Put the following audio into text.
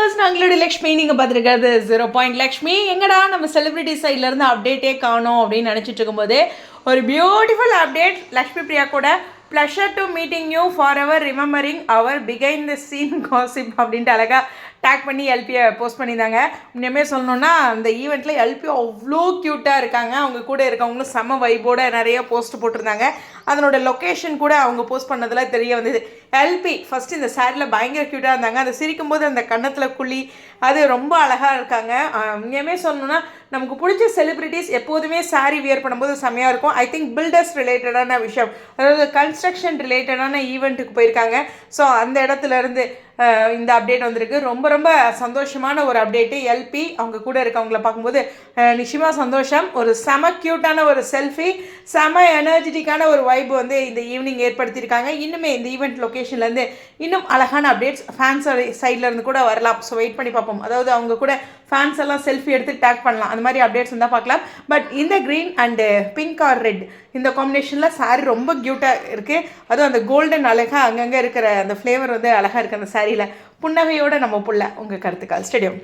Viewers நாங்களோட Lakshmi நீங்கள் பார்த்துருக்கிறது zero point Lakshmi. எங்கடா நம்ம செலிபிரிட்டி சைட்லேருந்து அப்டேட்டே காணும் அப்படின்னு நினச்சிட்டு இருக்கும்போது ஒரு பியூட்டிஃபுல் அப்டேட் லக்ஷ்மி பிரியா கூட pleasure to meeting you forever remembering our begin the scene gossip அப்படின்ட்டு அழகாக டேக் பண்ணி எல்பியை போஸ்ட் பண்ணியிருந்தாங்க. இனிமேல் சொல்லணுன்னா அந்த ஈவெண்ட்டில் எல்பி அவ்வளோ க்யூட்டாக இருக்காங்க. அவங்க கூட இருக்கவங்களும் செம்ம வைபோட நிறைய போஸ்ட் போட்டிருந்தாங்க. அதனோட லொக்கேஷன் கூட அவங்க போஸ்ட் பண்ணதில் தெரிய வந்தது. எல்பி ஃபஸ்ட்டு இந்த சாரியில் பயங்கர க்யூட்டாக இருந்தாங்க. அதை சிரிக்கும்போது அந்த கன்னத்தில் குழி அது ரொம்ப அழகாக இருக்காங்க. இங்கேயுமே சொல்லணுன்னா நமக்கு பிடிச்ச செலிப்ரிட்டிஸ் எப்போதுமே saree வியர் பண்ணும்போது செம்மையாக இருக்கும். ஐ திங்க் பில்டர்ஸ் ரிலேட்டடான விஷயம். அதாவது கன்ஸ்ட்ரக்ஷன் ரிலேட்டடான ஈவெண்ட்டுக்கு போயிருக்காங்க. ஸோ அந்த இடத்துலேருந்து இந்த அப்டேட் வந்திருக்கு. ரொம்ப ரொம்ப சந்தோஷமான ஒரு அப்டேட்டு எல்பி அவங்க கூட இருக்கவங்கள பார்க்கும்போது நிச்சயமாக சந்தோஷம். ஒரு செம க்யூட்டான ஒரு செல்ஃபி செம எனர்ஜெட்டிக்கான ஒரு வைப் வந்து இந்த ஈவினிங் ஏற்படுத்தியிருக்காங்க. இன்னுமே இந்த ஈவெண்ட் லொக்கேஷன்லேருந்து இன்னும் அழகான அப்டேட்ஸ் ஃபேன்ஸ் சைட்லேருந்து கூட வரலாம். ஸோ வெயிட் பண்ணி பார்ப்போம். அதாவது அவங்க கூட ஃபேன்ஸ் எல்லாம் செல்ஃபி எடுத்து டேக் பண்ணலாம். அந்த மாதிரி அப்டேட்ஸ் இருந்தால் பார்க்கலாம். பட் இந்த green and pink or red இந்த காம்பினேஷனில் சாரீ ரொம்ப க்யூட்டாக இருக்குது அதுவும் அந்த கோல்டன் அழகாக அங்கங்கே இருக்கிற அந்த ஃப்ளேவர் வந்து அழகாக இருக்குது அந்த சாரியில் புன்னகையோடு நம்ம புள்ள உங்கள் கருத்துக்கள். ஸ்டேடியம்